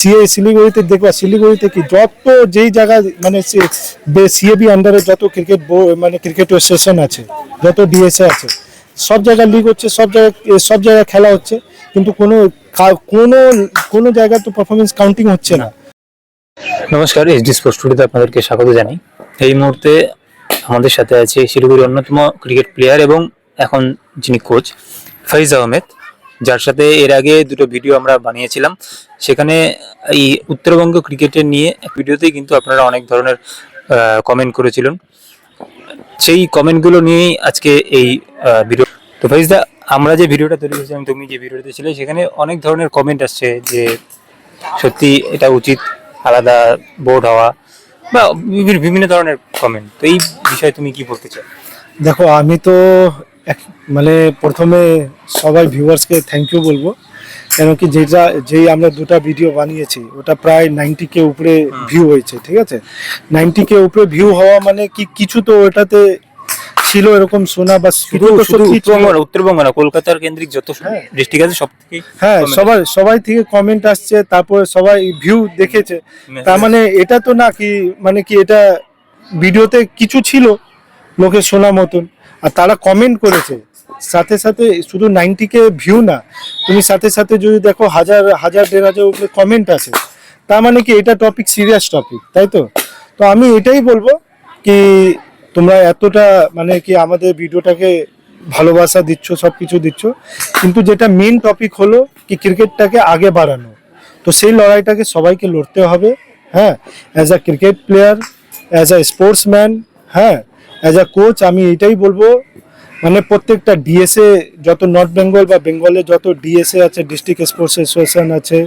CA শিলিগুড়িতে দেখবা, শিলিগুড়িতে কি যত যেই জায়গা মানে সিএবি আন্ডারে যত ক্রিকেট মানে ক্রিকেট স্টেশন আছে, যত ডিএসএ আছে, সব জায়গায় লিগ হচ্ছে, সব জায়গায় সব জায়গায় খেলা হচ্ছে, কিন্তু কোনো কোনো কোনো জায়গায় তো পারফরমেন্স কাউন্টিং হচ্ছে না। নমস্কার এইচডি স্পোর্টস স্টুডিওতে আপনাদেরকে স্বাগত জানাই। এই মুহূর্তে আমাদের সাথে আছে শিলিগুড়ির অন্যতম ক্রিকেট প্লেয়ার এবং এখন যিনি কোচ ফাইজ আহমেদ। যার সাথে এর আগে দুটো ভিডিও আমরা বানিয়েছিলাম। সেখানে এই উত্তরবঙ্গ ক্রিকেটের নিয়ে ভিডিওতেই কিন্তু আপনারা অনেক ধরনের কমেন্ট করেছিলেন। সেই কমেন্টগুলো নিয়েই আজকে এই ভিডিও তো ফাইজদা আমরা যে ভিডিওটা তৈরি করেছিলাম, তুমি যে ভিডিওতে ছিলে, সেখানে অনেক ধরনের কমেন্ট আসছে যে সত্যি এটা উচিত, আলাদা বোর্ড হওয়া বা বিভিন্ন- ধরনের কমেন্ট তো এই বিষয়ে তুমি কি বলতে চাও? দেখো, আমি তো মানে প্রথমে সবাই ভিউয়ার্সকে থ্যাংক ইউ বলব। কেন কি যেটা যেই আমরা দুটো ভিডিও বানিয়েছি ওটা প্রায় নাইনটি কে উপরে ভিউ হয়েছে ঠিক আছে? নাইনটি কে উপরে ভিউ হওয়া মানে কি কিছু তো ওটাতে ছিল এরকম শোনা বা শুধু। উত্তরবঙ্গ না উত্তরবঙ্গ না কলকাতার কেন্দ্রিক যত হ্যাঁ। ডিস্ট্রিক্ট আছে সব থেকে হ্যাঁ সবাই সবাই থেকে কমেন্ট আসছে তারপরে সবাই ভিউ দেখেছে। তার মানে এটা তো না কি মানে কি এটা ভিডিওতে কিছু ছিল লোকের শোনা মতন। আর তারা কমেন্ট করেছে, সাথে সাথে শুধু নাইনটি কে ভিউ না, তুমি সাথে সাথে যদি দেখো হাজার হাজার, দেড় হাজার উপরে কমেন্ট আছে তার মানে কি এটা টপিক সিরিয়াস টপিক তাই তো? তো আমি এটাই বলব কি তোমরা এতটা মানে কি আমাদের ভিডিওটাকে ভালোবাসা দিচ্ছ সব কিছু দিচ্ছ, কিন্তু যেটা মেন টপিক হলো কি ক্রিকেটটাকে আগে বাড়ানো। তো সেই লড়াইটাকে সবাইকে লড়তে হবে হ্যাঁ as a cricket player as a sportsman হ্যাঁ অ্যাজ আ কোচ আমি এটাই বলব মানে প্রত্যেকটা ডিএসএ যত নর্থ বেঙ্গল বা বেঙ্গলে যত ডিএসএ আছে ডিস্ট্রিক্ট স্পোর্টস অ্যাসোসিয়েশন আছে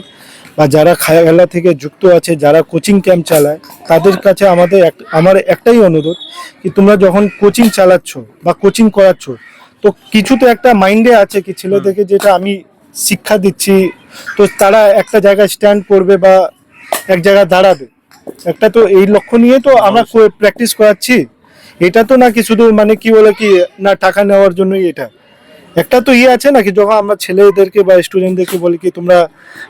বা যারা খেলা থেকে যুক্ত আছে যারা কোচিং ক্যাম্প চালায় তাদের কাছে আমাদের এক- আমার একটাই অনুরোধ কি তোমরা যখন কোচিং চালাচ্ছ বা কোচিং করাচ্ছ তো কিছু তো একটা মাইন্ডে আছে কি ছেলেদেরকে যেটা আমি শিক্ষা দিচ্ছি তো তারা একটা জায়গায় স্ট্যান্ড করবে বা এক জায়গায় দাঁড়াবে। একটা তো এই লক্ষ্য নিয়ে তো আমরা প্র্যাকটিস করাচ্ছি। এটা তো নাকি শুধু মানে কি বলে কি না টাকা নেওয়ার জন্যই এটা? একটা তো ইয়ে আছে নাকি যখন আমরা ছেলেদেরকে বা স্টুডেন্টদেরকে বলি কি তোমরা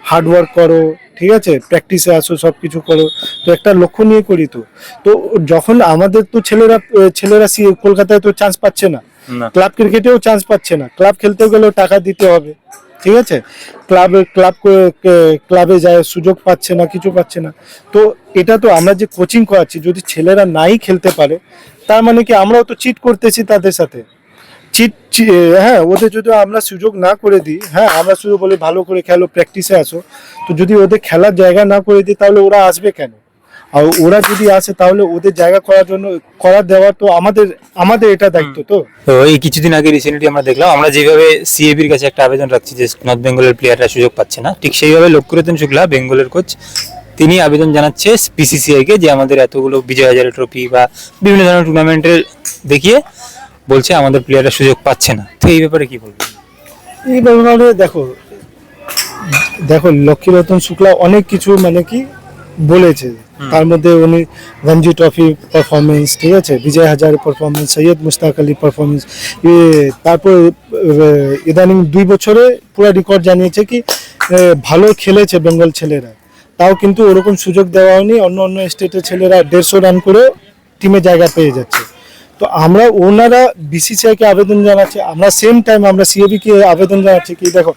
হার্ড ওয়ার্ক করো ঠিক আছে? প্র্যাকটিসে আসো সব কিছু করো। তো একটা লক্ষ্য নিয়ে করি তো। তো যখন আমাদের তো ছেলেরা ছেলেরা কলকাতায় তো চান্স পাচ্ছে না। না। ক্লাব ক্রিকেটেও চান্স পাচ্ছে না। ক্লাব খেলতে গেলেও টাকা দিতে হবে ঠিক আছে? ক্লাব ক্লাব ক্লাবে যায় সুযোগ পাচ্ছে না কিছু পাচ্ছে না। তো এটা তো আমরা যে কোচিং করাচ্ছি যদি ছেলেরা নাই খেলতে পারে তার মানে কি আমরাও তো চিট করতেছি তাদের সাথে? চিট হ্যাঁ ওদের যদি আমরা সুযোগ না করে দিই হ্যাঁ আমরা শুধু বলি ভালো করে খেলো প্র্যাকটিসে আসো তো যদি ওদের খেলার জায়গা না করে দিই, তাহলে ওরা আসবে কেন? আর ওরা যদি আসে, তাহলে ওদের জায়গা করার জন্য করা দেওয়া তো আমাদের আমাদের এটা দায়িত্ব তো। এই কিছুদিন আগে রিসেন্টলি আমরা দেখলাম, আমরা যেভাবে সিএবির কাছে একটা আবেদন রাখছি যে নর্থ বেঙ্গলের প্লেয়াররা সুযোগ পাচ্ছে না, ঠিক সেইভাবে লক্ষ্যরতন শুক্লা বেঙ্গলের কোচ তিনি আবেদন জানাচ্ছে পিসিসিআই কে যে আমাদের এতগুলো বিজয় হাজারে ট্রফি বা বিভিন্ন ধরনের টুর্নামেন্টের দেখিয়ে বলছে আমাদের প্লেয়াররা সুযোগ পাচ্ছে না। তো এই ব্যাপারে কি বলব এই ব্যাপারে দেখো দেখো লক্ষ্মীরতন শুক্লা অনেক কিছু মানে কি বলেছে। তার মধ্যে উনি রঞ্জি ট্রফি পারফরমেন্স ঠিক আছে? বিজয় হাজারে পারফরমেন্স সৈয়দ মুস্তাক আলী পারফরমেন্স তারপর ইদানিং দুই বছরে পুরো রেকর্ড জানিয়েছে কি ভালো খেলেছে বেঙ্গল ছেলেরা। তাও কিন্তু ওরকম সুযোগ দেওয়া হয়নি। অন্য অন্য স্টেটের ছেলেরা দেড়শো রান করে টিমে জায়গা পেয়ে যাচ্ছে। তো আমরা ওনারা বিসিসিআই কে আবেদন জানাচ্ছি। আমরা সেম টাইম আমরা সিএবি কে আবেদন জানাচ্ছি কি দেখো,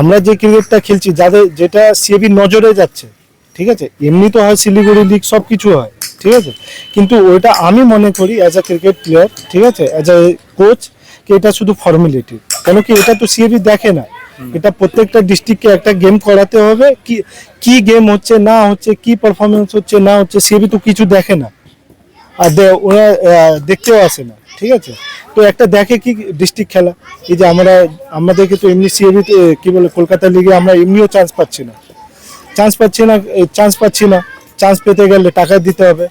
আমরা যে ক্রিকেটটা খেলছি, যাদের যেটা সিএবি নজরে যাচ্ছে, ঠিক আছে? এমনি তো হয় শিলিগুড়ি লিগ সব কিছু হয়, ঠিক আছে? কিন্তু ওইটা আমি মনে করি অ্যাজ আ ক্রিকেট প্লেয়ার ঠিক আছে? অ্যাজ আ কোচ এটা শুধু ফর্মালিটি কেন কি এটা তো সিএবি দেখে না। এটা প্রত্যেকটা ডিস্ট্রিক্টকে একটা গেম করাতে হবে। কি কি গেম হচ্ছে না হচ্ছে কি পারফরমেন্স হচ্ছে না হচ্ছে সিএবি তো কিছু দেখে না। আর ওরা দেখতেও আসে না ঠিক আছে? তো একটা দেখে কি ডিস্ট্রিক্ট খেলা? এই যে আমরা আমাদেরকে তো এমনি সিএবি কি বলে কলকাতা লিগে আমরা এমনিও চান্স পাচ্ছি না। চান্স পাচ্ছি না চান্স পাচ্ছি না। চান্স পেতে গেলে টাকা দিতে হবে।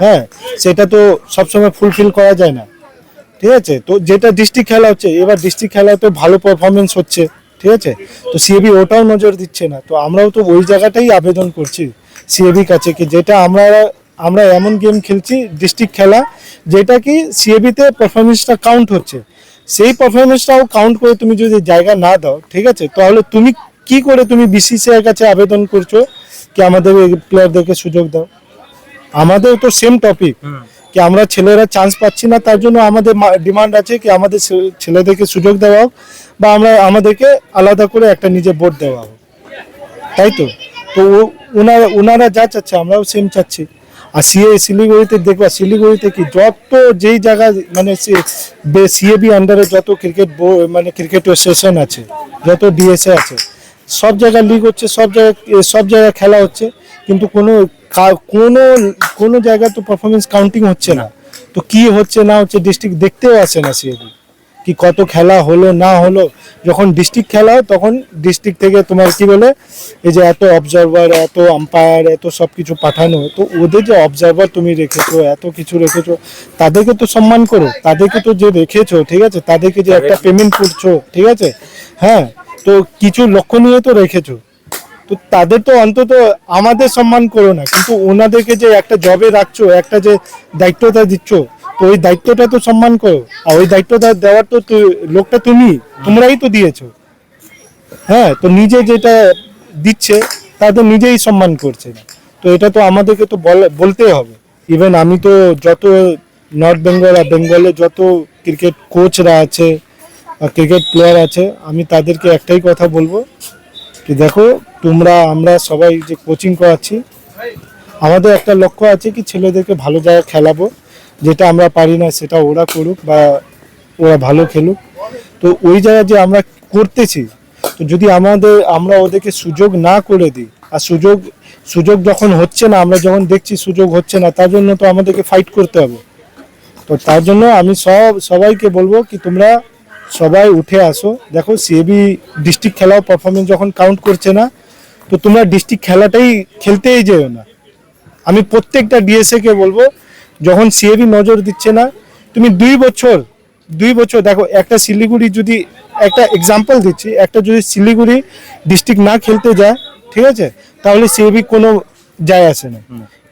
হ্যাঁ সেটা তো সবসময় ফুলফিল করা যায় না। ঠিক আছে? তো যেটা ডিস্ট্রিক্ট খেলা হচ্ছে এবার ডিস্ট্রিক্ট খেলায় তো ভালো পারফরমেন্স হচ্ছে। ঠিক আছে? তো সিএবি ওটাও নজর দিচ্ছে না। তো আমরাও তো ওই জায়গাটাই আবেদন করছি সিএবি কাছে, কি যেটা আমরা আমরা এমন গেম খেলছি ডিস্ট্রিক্ট খেলা, যেটা কি সিএবিতে পারফরমেন্সটা কাউন্ট হচ্ছে। সেই পারফরমেন্সটাও কাউন্ট করে তুমি যদি জায়গা না দাও, ঠিক আছে? তাহলে তুমি কি করে তুমি বিসিসিআই কাছে আবেদন করছ? কি আমাদের প্লেয়ারদেরকে সুযোগ দাও? আমাদের তো সেম টপিক কি আমরা ছেলেরা চান্স পাচ্ছি না, তার জন্য আমাদের ডিমান্ড আছে কি আমাদের ছেলেদেরকে সুযোগ দেওয়া হোক, বা আমরা আমাদেরকে আলাদা করে একটা নিজে বোর্ড দেওয়া হোক। তাই তো? তো ওনারা ওনারা যা চাচ্ছে আমরাও সেম চাচ্ছি। আর সিএ শিলিগুড়িতে দেখবা, শিলিগুড়িতে কি যত যেই জায়গা মানে সিএবি আন্ডারে যত ক্রিকেট মানে ক্রিকেট সেশন আছে, যত ডিএসএ আছে, সব জায়গায় লিগ হচ্ছে, সব জায়গায় সব জায়গায় খেলা হচ্ছে। কিন্তু কোনো কোনো কোনো জায়গায় তো পারফরমেন্স কাউন্টিং হচ্ছে না। তো কি হচ্ছে না হচ্ছে ডিস্ট্রিক্ট দেখতেও আসে না সিএবি কি কত খেলা হলো না হলো যখন ডিস্ট্রিক্ট খেলা হয় তখন ডিস্ট্রিক্ট থেকে তোমার কি বলে এই যে এত অবজারভার এত আম্পায়ার এত সব কিছু পাঠানো তো ওদের যে অবজারভার তুমি রেখেছো এত কিছু রেখেছো তাদেরকে তো সম্মান করো তাদেরকে তো যে রেখেছো ঠিক আছে? তাদেরকে যে একটা পেমেন্ট করছ ঠিক আছে? হ্যাঁ তো কিছু লক্ষ্য নিয়ে তো রেখেছো। তো তাদের তো অন্তত আমাদের সম্মান করো না। কিন্তু ওনাদেরকে যে একটা জবে রাখছো, একটা যে দায়িত্বটা দিচ্ছ, তো ওই দায়িত্বটা তো সম্মান করো। আর ওই দায়িত্বটা দেওয়ার তো লোকটা তুমি, তোমরাই তো দিয়েছ। হ্যাঁ তো নিজে যেটা দিচ্ছে, তাদের নিজেই সম্মান করছে। না তো এটা তো আমাদেরকে তো বলা- বলতেই হবে। ইভেন আমি তো যত নর্থ বেঙ্গল আর বেঙ্গলে যত ক্রিকেট কোচরা আছে ক্রিকেট প্লেয়ার আছে, আমি তাদেরকে একটাই কথা বলব কি দেখো তোমরা, আমরা সবাই যে কোচিং করাচ্ছি, আমাদের একটা লক্ষ্য আছে কি ছেলেদেরকে ভালো জায়গায় খেলাবো, যেটা আমরা পারি না, সেটা ওরা করুক বা ওরা ভালো খেলুক। তো ওই জায়গায় যে আমরা করতেছি, তো যদি আমাদের, আমরা ওদেরকে সুযোগ না করে দিই, আর সুযোগ সুযোগ যখন হচ্ছে না, আমরা যখন দেখছি সুযোগ হচ্ছে না, তার জন্য তো আমাদেরকে ফাইট করতে হবে। তো তার জন্য আমি সব, সবাইকে বলব কি তোমরা সবাই উঠে আসো। দেখো সিএবি ডিস্ট্রিক্ট খেলাও পারফরমেন্স যখন কাউন্ট করছে না তো তোমরা ডিস্ট্রিক্ট খেলাটাই খেলতেই যেও না। আমি প্রত্যেকটা ডিএসএ কে বলব যখন সিএবি নজর দিচ্ছে না তুমি দুই বছর দুই বছর দেখো একটা শিলিগুড়ি যদি একটা এক্সাম্পল দিচ্ছি একটা যদি শিলিগুড়ি ডিস্ট্রিক্ট না খেলতে যায় ঠিক আছে? তাহলে সিএবি কোনো যায় আসে না।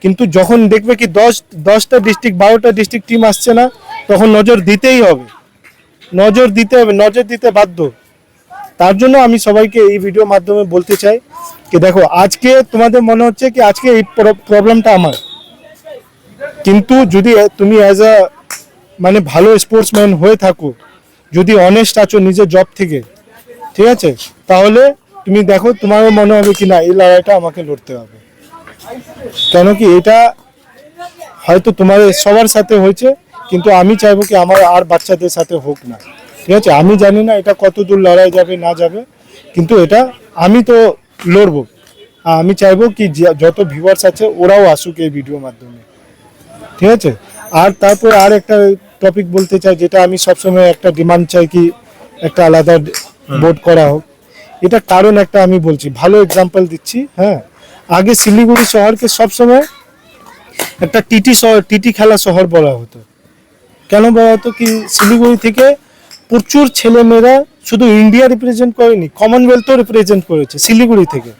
কিন্তু যখন দেখবে কি দশ দশটা ডিস্ট্রিক্ট বারোটা ডিস্ট্রিক্ট টিম আসছে না তখন নজর দিতেই হবে। নজর দিতে হবে নজর দিতে বাধ্য। তার জন্য আমি সবাইকে এই ভিডিও মাধ্যমে বলতে চাই কি দেখো, আজকে তোমাদের মনে হচ্ছে কি আজকে এই প্রবলেমটা আমার? কিন্তু যদি তুমি অ্যাজ আ মানে ভালো স্পোর্টসম্যান হয়ে থাকো, যদি অনেস্ট আছো নিজের জব থেকে, ঠিক আছে? তাহলে তুমি দেখো, তোমারও মনে হবে কি না, এই লড়াইটা আমাকে লড়তে হবে। কেন কি এটা হয়তো তোমার সবার সাথে হয়েছে, কিন্তু আমি চাইব কি আমার আর বাচ্চাদের সাথে হোক না। ঠিক আছে আমি জানি না এটা কত দূর লড়াই যাবে না যাবে কিন্তু এটা আমি তো লড়বো। আমি চাইব কি যত ভিউয়ার্স আছে ওরাও আসুক এই ভিডিও মাধ্যমে। ঠিক আছে? আর তারপর আর একটা টপিক বলতে চাই যেটা আমি সবসময় একটা ডিমান্ড চাই কি একটা আলাদা বোর্ড করা হোক। এটা কারণ একটা আমি বলছি ভালো এক্সাম্পল দিচ্ছি হ্যাঁ? আগে শিলিগুড়ি শহরকে সবসময় একটা টিটি শহর টিটি খেলা শহর বলা হতো। কেন বলা হতো কি শিলিগুড়ি থেকে প্রচুর ছেলেমেয়েরা শুধু ইন্ডিয়া রিপ্রেজেন্ট করেনি কমনওয়েলথও রিপ্রেজেন্ট করেছে, শিলিগুড়ি থেকে।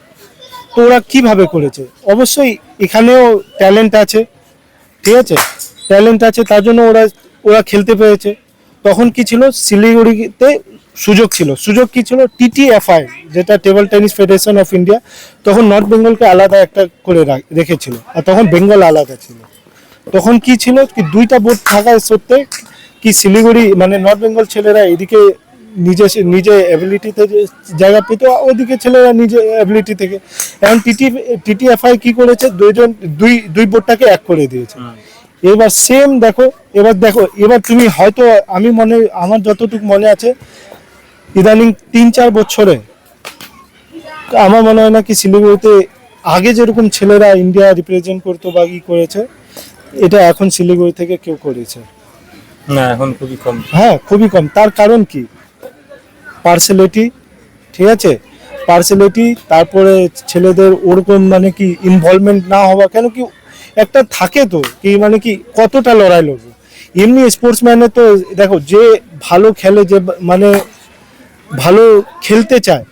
তো ওরা কীভাবে করেছে? অবশ্যই এখানেও ট্যালেন্ট আছে, ঠিক আছে? ট্যালেন্ট আছে, তার জন্য ওরা ওরা খেলতে পেরেছে। তখন কি ছিল? শিলিগুড়িতে সুযোগ ছিল। সুযোগ কি ছিল? টিটিএফআই যেটা table tennis federation of India তখন নর্থ বেঙ্গলকে আলাদা একটা করে রাখ- রেখেছিল। আর তখন বেঙ্গল আলাদা ছিল। তখন কি ছিল? কি দুইটা বোর্ড থাকা সত্ত্বে কি শিলিগুড়ি মানে নর্থ বেঙ্গল ছেলেরা এদিকে নিজে নিজে অ্যাবিলিটিতে জায়গা পেত ওদিকে ছেলেরা নিজে অ্যাবিলিটি থেকে। এখন টিটি টিটিএফআই কি করেছে? দুইজন দুই দুই বোর্ডটাকে এক করে দিয়েছে। এবার সেম দেখো এবার দেখো এবার তুমি হয়তো আমি মনে আমার যতটুকু মনে আছে ইদানিং তিন চার বছরে আমার মনে হয় না কি শিলিগুড়িতে আগে যেরকম ছেলেরা ইন্ডিয়া রিপ্রেজেন্ট করতো বা ই করেছে এটা এখন শিলিগুড়ি থেকে কেউ করেছে। না এখন খুবই কম। হ্যাঁ খুবই কম। তার কারণ কি? পার্সেলিটি ঠিক আছে? পার্সেলিটি তারপরে ছেলেদের ওরকম মানে কি ইনভলভমেন্ট না হওয়া কেন কি একটা থাকে তো কি মানে কি কতটা লড়াই লড়বো? এমনি স্পোর্টসম্যানের তো দেখো যে ভালো খেলে যে মানে ভালো খেলতে চায়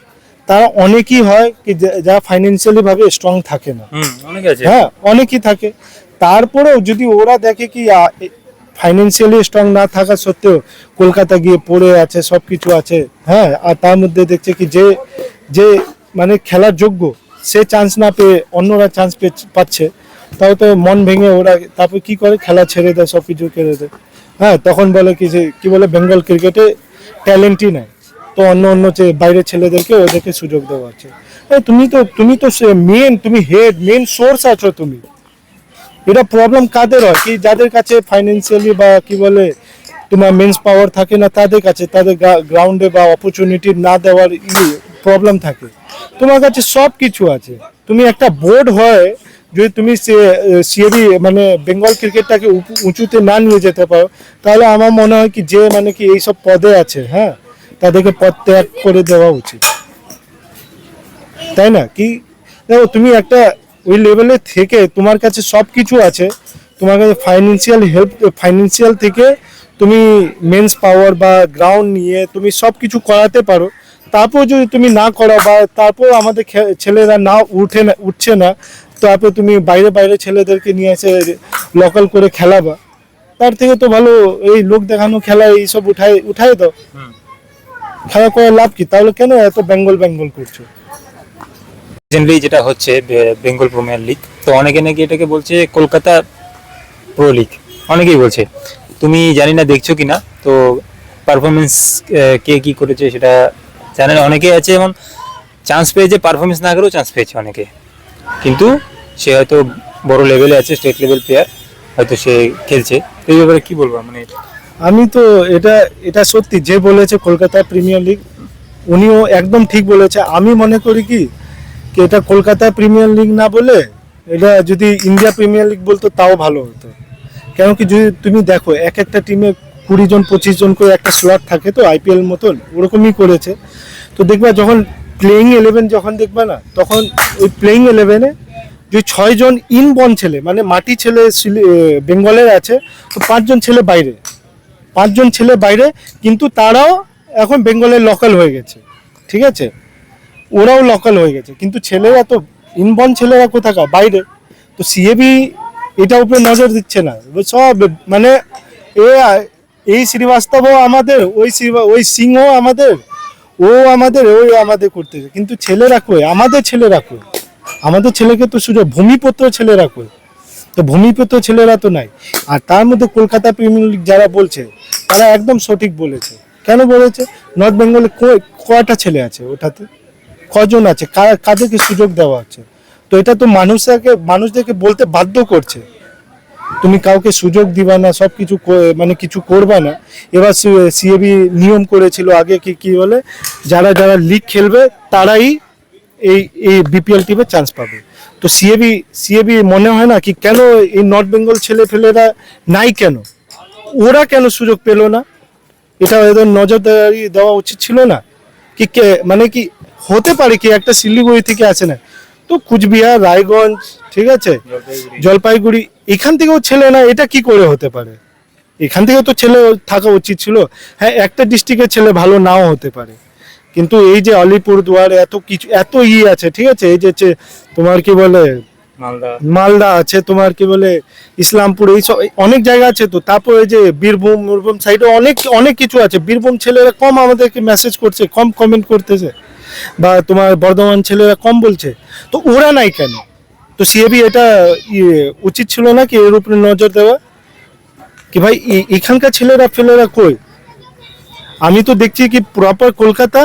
তারা অনেকই হয় কি যা- যারা ফাইন্যান্সিয়ালি ভাবে স্ট্রং থাকে না। অনেক আছে। হ্যাঁ অনেকই থাকে। তারপরেও যদি ওরা দেখে কি ফাইন্যান্সিয়ালি স্ট্রং না থাকা সত্ত্বেও কলকাতা গিয়ে পড়ে আছে সব কিছু আছে। হ্যাঁ আর তার মধ্যে দেখছে কি যে যে মানে খেলার যোগ্য সে চান্স না পেয়ে অন্যরা চান্স পাচ্ছে। তাও তো মন ভেঙে ওরা তারপর কি করে? খেলা ছেড়ে দেয় সব কিছু কেড়ে দেয়। হ্যাঁ তখন বলে কি যে কি বলে বেঙ্গল ক্রিকেটে ট্যালেন্টই নাই। তো অন্য অন্য যে বাইরের ছেলেদেরকে ওদেরকে সুযোগ দেওয়া এ, তুমি তো তুমি তো মেন তুমি হেড মেন সোর্স আছো তুমি। এটা প্রবলেম কাদের হয়? কি যাদের কাছে ফাইন্যান্সিয়ালি বা কি বলে তোমার মেন্স পাওয়ার থাকে না, তাদের কাছে, তাদের গ্রাউন্ডে বা অপরচুনিটি না দেওয়ার প্রবলেম থাকে। তোমার কাছে সব কিছু আছে। তুমি একটা বোর্ড হয় যদি তুমি সিএবি মানে বেঙ্গল ক্রিকেটটাকে উঁচুতে না নিয়ে যেতে পারো, তাহলে আমার মনে হয় কি যে মানে কি এইসব পদে আছে হ্যাঁ? তাদেরকে পদ ত্যাগ করে দেওয়া উচিত। তাই না? কি? দেখো, তুমি একটা ওই লেভেলে থেকে তোমার কাছে সব কিছু আছে। তোমার কাছে ফাইন্যান্সিয়াল হেল্প ফাইন্যান্সিয়াল থেকে তুমি মেন্স পাওয়ার বা গ্রাউন্ড নিয়ে তুমি সব কিছু করাতে পারো। তারপর যদি তুমি না করো বা তারপর আমাদের ছেলেরা না উঠে না উঠছে না তারপর তুমি বাইরে বাইরে ছেলেদেরকে নিয়ে এসে লোকাল করে খেলাবা। তার থেকে তো ভালো এই লোক দেখানো খেলা এইসব উঠায় উঠায় দাও। খেলা করে লাভ কি? তাহলে কেন এত বেঙ্গল বেঙ্গল করছ? রিসেন্টলি যেটা হচ্ছে বেঙ্গল প্রিমিয়ার লিগ তো অনেকে নাকি এটাকে বলছে কলকাতা প্রো লিগ অনেকেই বলছে। তুমি জানি না, দেখছ কি না তো পারফরমেন্স কে কি করেছে সেটা জানে না অনেকেই আছে এমন চান্স পেয়েছে পারফরমেন্স না করেও চান্স পেয়েছে অনেকে। কিন্তু সে হয়তো বড় লেভেলে আছে স্টেট লেভেল প্লেয়ার হয়তো সে খেলছে। এই ব্যাপারে কি বলব মানে? আমি তো এটা এটা সত্যি, যে বলেছে কলকাতা প্রিমিয়ার লিগ উনিও একদম ঠিক বলেছে। আমি মনে করি কি এটা কলকাতা প্রিমিয়ার লিগ না বলে এটা যদি ইন্ডিয়া প্রিমিয়ার লিগ বলতো, তাও ভালো হতো। কেন কি যদি তুমি দেখো, এক একটা টিমে কুড়ি জন, পঁচিশ জন করে একটা স্লট থাকে তো আইপিএল মতন, ওরকমই করেছে। তো দেখবা যখন প্লেইং ইলেভেন যখন দেখবা না, তখন ওই প্লেইং ইলেভেনে যে ছয়জন ইনবর্ন ছেলে মানে মাটি ছেলে বেঙ্গলের আছে, তো পাঁচজন ছেলে বাইরে। পাঁচজন ছেলে বাইরে, কিন্তু তারাও এখন বেঙ্গলের লোকাল হয়ে গেছে। ঠিক আছে? ওরাও লোকাল হয়ে গেছে। কিন্তু ছেলেরা তো ইনবর্ন ছেলেরা কোথাকার? বাইরে। তো সিএবি এটা উপরে নজর দিচ্ছে না। সব মানে এ এই শ্রীবাস্তবও আমাদের, ওই ওই সিংও আমাদের, ও আমাদের, ওই আমাদের করতেছে কিন্তু ছেলেরা কই? আমাদের ছেলেরা কই? আমাদের ছেলেকে তো সুযোগ ভূমিপত্র ছেলেরা কই? তো ভূমিপুত্র ছেলেরা তো নাই। আর তার মধ্যে কলকাতা প্রিমিয়ার লিগ যারা বলছে, তারা একদম সঠিক বলেছে। কেন বলেছে? নর্থ বেঙ্গলে কয়- কয়টা ছেলে আছে ওটাতে? কজন আছে? কাদেরকে সুযোগ দেওয়া আছে? তো এটা তো মানুষকে মানুষদেরকে বলতে বাধ্য করছে। তুমি কাউকে সুযোগ দিবা না সব কিছু মানে কিছু করবা না। এবার সিএবি নিয়ম করেছিল আগে কি কি বলে? যারা যারা লিগ খেলবে, তারাই এই এই বিপিএল টিমে চান্স পাবে। তো সিএবি সিএবি মনে হয় না কি কেন এই নর্থ বেঙ্গল ছেলে ফেলেরা নাই কেন? ওরা কেন সুযোগ পেল না? এটা এদের নজরদারি দেওয়া উচিত ছিল না? কে মানে কি হতে পারে কি? একটা শিলিগুড়ি থেকে আসে না? তো কুচবিহার রায়গঞ্জ ঠিক আছে? জলপাইগুড়ি। এখান থেকেও ছেলে না এটা কি করে হতে পারে? এখান থেকে তো ছেলে থাকা উচিত ছিল। হ্যাঁ একটা ডিস্ট্রিক্টের ছেলে ভালো নাও হতে পারে। কিন্তু এই যে আলিপুরদুয়ার এত কিছু এত ই আছে ঠিক আছে? এই যে তোমার কি বলে? মালদা। মালদা আছে তোমার কি বলে? ইসলামপুর এই সব অনেক জায়গা আছে তো। তারপরে যে বীরভূম বীরভূম সাইডে অনেক অনেক কিছু আছে। বীরভূম ছেলেরা কম আমাদেরকে মেসেজ করছে কম কমেন্ট করতেছে। বা তোমার বর্ধমান ছেলেরা কম বলছে তো ওরা নাই কেন? তো সিএবি এটা ইয়ে, উচিত ছিল না কি এর উপরে নজর দেওয়া? কি ভাই এখানকার ছেলেরা ফেলেরা কই? আমি তো দেখছি কি প্রপার কলকাতা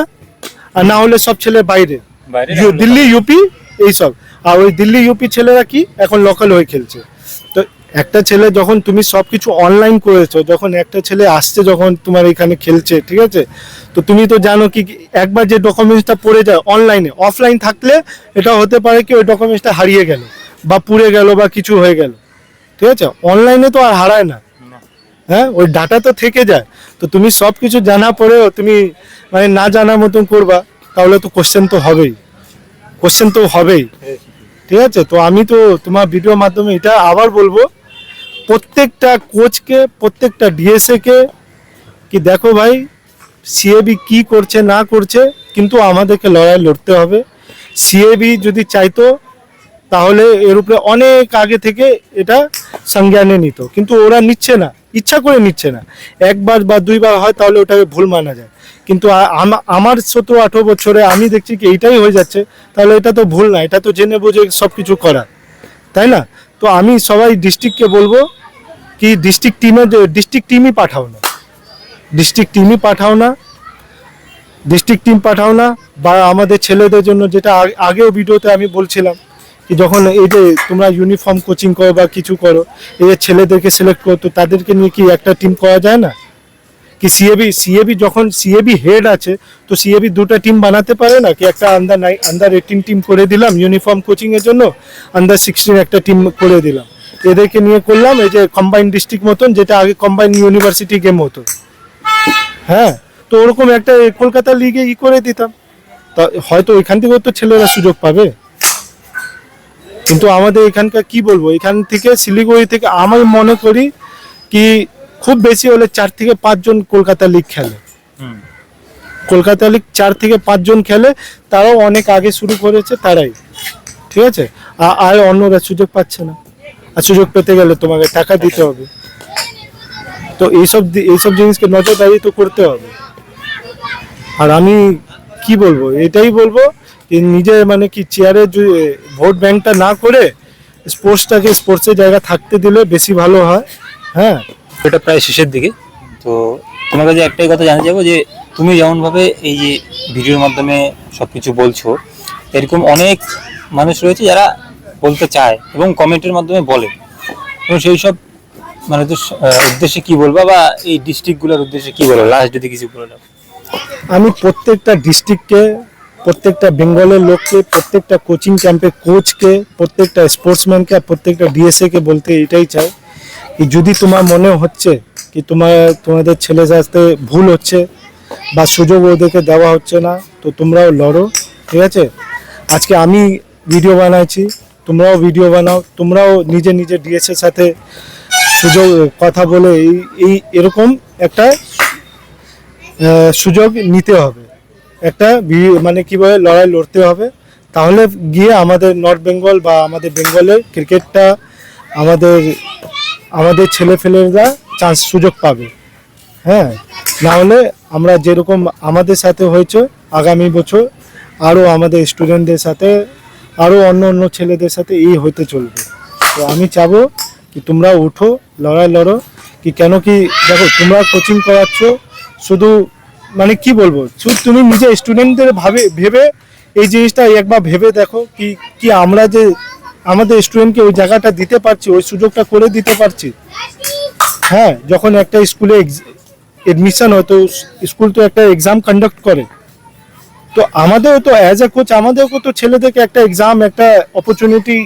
আর না হলে সব ছেলে বাইরে। বাইরে দিল্লি ইউপি এইসব আর ওই দিল্লি ইউপি ছেলেরা কি এখন লোকাল হয়ে খেলছে। তো একটা ছেলে যখন তুমি সবকিছু অনলাইন করেছ, যখন একটা ছেলে আসছে যখন তোমার এখানে খেলছে, ঠিক আছে? তো তুমি তো জানো কি কি একবার যে ডকুমেন্টসটা পড়ে যায় অনলাইনে অফলাইন থাকলে এটা হতে পারে কি ওই ডকুমেন্টসটা হারিয়ে গেল বা পুড়ে গেল বা কিছু হয়ে গেল। ঠিক আছে? অনলাইনে তো আর হারায় না। হ্যাঁ? ওই ডাটা তো থেকে যায়। তো তুমি সব কিছু জানা পরেও তুমি মানে না জানার মতন করবা, তাহলে তো কোশ্চেন তো হবেই। কোশ্চেন তো হবেই। ঠিক আছে? তো আমি তো তোমার ভিডিওর মাধ্যমে এটা আবার বলব প্রত্যেকটা কোচকে প্রত্যেকটা ডিএসএ কে কি দেখো ভাই সিএবি কি করছে, না করছে, কিন্তু আমাদেরকে লড়াই লড়তে হবে। সিএবি যদি চাইতো, তাহলে এর উপরে অনেক আগে থেকে এটা সংজ্ঞানে নিত। কিন্তু ওরা নিচ্ছে না, ইচ্ছা করে নিচ্ছে না। একবার বা দুইবার হয়, তাহলে ওটাকে ভুল মানা যায়। কিন্তু আমার সতেরো, আঠেরো বছরে আমি দেখছি কি এইটাই হয়ে যাচ্ছে, তাহলে এটা তো ভুল না, এটা তো জেনে বুঝে সব কিছু করা। তাই না? তো আমি সবাই ডিস্ট্রিক্টকে বলব কি ডিস্ট্রিক্ট টিমে ডিস্ট্রিক্ট টিমই পাঠাও না। ডিস্ট্রিক্ট টিমই পাঠাও না। ডিস্ট্রিক্ট টিম পাঠাও না বা আমাদের ছেলেদের জন্য যেটা আগ- আগেও ভিডিওতে আমি বলছিলাম কি যখন এই যে তোমরা ইউনিফর্ম কোচিং করো বা কিছু করো, এই যে ছেলেদেরকে সিলেক্ট করো, তো তাদেরকে নিয়ে কি একটা টিম করা যায় না? কি সিএবি সিএবি যখন সিএবি হেড আছে, তো সিএবি দুটো টিম বানাতে পারে না? কি একটা আন্ডার নাই আন্ডার এইটিন টিম করে দিলাম ইউনিফর্ম কোচিংয়ের জন্য আন্ডার সিক্সটিন একটা টিম করে দিলাম। এদেরকে নিয়ে করলাম, এই যে কম্বাইন ডিস্ট্রিক্ট মতন, যেটা আগে কম্বাইন ইউনিভার্সিটি গেম হতো। হ্যাঁ তো ওরকম একটা কলকাতা লিগে ই করে দিতাম। তা হয়তো এখান থেকেও তো ছেলেরা সুযোগ পাবে। কিন্তু আমাদের এখানকার কি বলব? এখান থেকে শিলিগুড়ি থেকে আমি মনে করি কি খুব বেশি হলে চার থেকে পাঁচজন কলকাতা লিগ খেলে। কলকাতা লিগ চার থেকে পাঁচজন খেলে তারাও অনেক আগে শুরু করেছে তারাই। ঠিক আছে? আর অন্যরা সুযোগ পাচ্ছে না। আর সুযোগ পেতে গেলে তোমাকে টাকা দিতে হবে। তো এইসব এইসব জিনিসকে নজরদারি তো করতে হবে। আর আমি কি বলব? এটাই বলব যে নিজে মানে কি চেয়ারে ভোট ব্যাংকটা না করে স্পোর্টসটাকে স্পোর্টসের জায়গা থাকতে দিলে বেশি ভালো হয়। হ্যাঁ? এটা প্রায় শেষের দিকে। তো তোমার কাছে একটাই কথা জানতে চাবো যে, তুমি যেমনভাবে এই যে ভিডিওর মাধ্যমে সব কিছু বলছো, এরকম অনেক মানুষ রয়েছে যারা বলতে চায় এবং কমেন্টের মাধ্যমে বলে। এবং সেই সব মানে তো উদ্দেশ্যে কি বলবা বা এই ডিস্ট্রিক্টগুলোর উদ্দেশ্যে কি বলব লাস্ট যদি কিছু বলে দাও। আমি প্রত্যেকটা ডিস্ট্রিক্টকে, প্রত্যেকটা বেঙ্গলের লোককে, প্রত্যেকটা কোচিং ক্যাম্পে কোচকে প্রত্যেকটা স্পোর্টসম্যানকে আর প্রত্যেকটা ডিএসএ কে বলতে এটাই চাই। যদি তোমার মনে হচ্ছে কি তোমার, তোমাদের ছেলে সাথে ভুল হচ্ছে বা সুযোগ ওদেরকে দেওয়া হচ্ছে না, তো তোমরাও লড়ো, ঠিক আছে? আজকে আমি ভিডিও বানাইছি, তোমরাও ভিডিও বানাও, তোমরাও নিজে নিজে ডিএসএর সাথে সুযোগ, কথা বলে এই এই এরকম একটা সুযোগ নিতে হবে। একটা মানে কীভাবে লড়াই লড়তে হবে। তাহলে গিয়ে আমাদের নর্থ বেঙ্গল বা আমাদের বেঙ্গলের ক্রিকেটটা আমাদের আমাদের ছেলেফেলেরা চান্স সুযোগ পাবে। হ্যাঁ? না হলে আমরা যেরকম আমাদের সাথে হয়েছে, আগামী বছর আরও আমাদের স্টুডেন্টদের সাথে, আরও অন্য অন্য ছেলেদের সাথে এই হতে চলবে। তো আমি চাবো কি তোমরা উঠো, লড়াই লড়ো, কি কেন কি, দেখো তোমরা কোচিং করাচ্ছ, শুধু মানে কি বলব, শুধু তুমি নিজে স্টুডেন্টদের ভাবে, ভেবে এই জিনিসটা একবার ভেবে দেখো কি কি আমরা যে আমাদের স্টুডেন্টকে ওই জায়গাটা দিতে পারছি, ওই সুযোগটা করে দিতে পারছি। হ্যাঁ যখন একটা স্কুলে এডমিশন হয়, তো স্কুল তো একটা এক্সাম কন্ডাক্ট করে। তো আমাদেরও তো অ্যাজ এ কোচ আমাদেরকেও তো ছেলেদেরকে একটা এক্সাম একটা অপরচুনিটি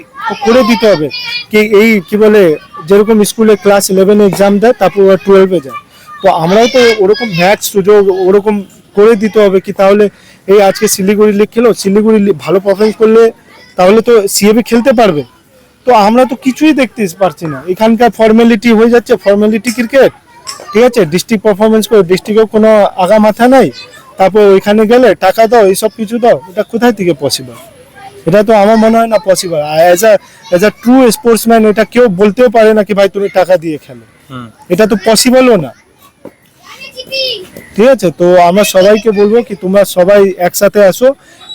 করে দিতে হবে। কি এই, কি বলে, যেরকম স্কুলে ক্লাস ইলেভেনে এক্সাম দেয়, তারপর ওরা টুয়েলভে যায়। তো আমরাও তো ওরকম ম্যাথ সুযোগ ওরকম করে দিতে হবে কি, তাহলে এই আজকে শিলিগুড়ি লিগ খেলো, শিলিগুড়ি ভালো পারফরমেন্স করলে তাহলে তো সিএবি খেলতে পারবে। তো আমরা তো কিছুই দেখতে পারছি না। এখানকার ফর্মালিটি হয়ে যাচ্ছে ফর্মালিটি ক্রিকেট ঠিক আছে? ডিস্ট্রিক্ট পারফরমেন্স করে ডিস্ট্রিক্টেও কোনো আগা মাথা নাই। তারপর ওইখানে গেলে টাকা দাও এইসব কিছু দাও এটা কোথায় থেকে পসিবল এটা তো আমার মনে হয় না possible as a as a true sportsman এটা কেউ বলতেও পারে না কি ভাই তুমি টাকা দিয়ে খেলো। এটা তো পসিবলও না। ঠিক আছে? তো আমরা সবাইকে বলব কি তোমরা সবাই একসাথে আসো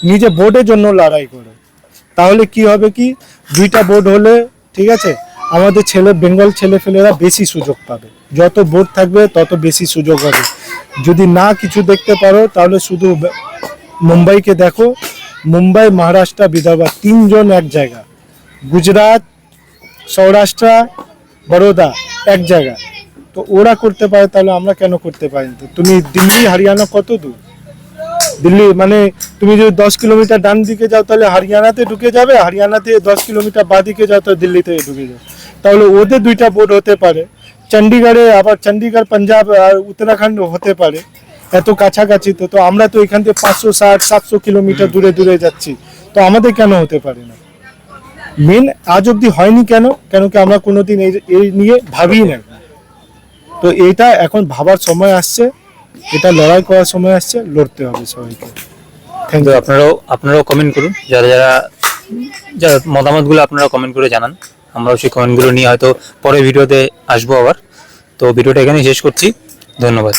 নিজে বোর্ডের জন্য লড়াই করো। তাহলে কি হবে কি? দুইটা বোর্ড হলে, ঠিক আছে? আমাদের ছেলে বেঙ্গল ছেলে ফেলেরা বেশি সুযোগ পাবে। যত বোর্ড থাকবে, তত বেশি সুযোগ হবে। যদি না কিছু দেখতে পারো, তাহলে শুধু মুম্বাইকে দেখো। মুম্বাই, মহারাষ্ট্র, বিদর্ভা, তিনজন এক জায়গা। গুজরাট, সৌরাষ্ট্র, বরোদা, এক জায়গা। তো ওরা করতে পারে, তাহলে আমরা কেন করতে পারি? তুমি দিল্লি, হরিয়ানা কত দূর? দিল্লি মানে তুমি যদি দশ কিলোমিটার ডান দিকে যাও তাহলে হরিয়ানাতে ঢুকে যাবে হরিয়ানাতে দশ কিলোমিটার বা দিকে যাও তো দিল্লিতে ঢুকে যাবে। তাহলে ওদের দুইটা বোর্ড হতে পারে। চণ্ডীগড়ে আবার চণ্ডীগড় পাঞ্জাব আর উত্তরাখণ্ড হতে পারে এত কাছাকাছি তো তো আমরা তো এখান থেকে পাঁচশো ষাট সাতশো কিলোমিটার দূরে দূরে যাচ্ছি। তো আমাদের কেন হতে পারে না? মেন আজ অব্দি হয়নি কেন? কেন কি আমরা কোনোদিন এই এই নিয়ে ভাবি না? তো এটা এখন ভাবার সময় আসছে। এটা লড়াই করার সময় আসছে, লড়তে হবে সবাইকে। থ্যাংক ইউ আপনারাও আপনারাও কমেন্ট করুন। যারা যারা যারা মতামতগুলো আপনারা কমেন্ট করে জানান। আমরাও সেই কমেন্টগুলো নিয়ে হয়তো পরে ভিডিওতে আসব আবার। তো ভিডিওটা এখানেই শেষ করছি। ধন্যবাদ।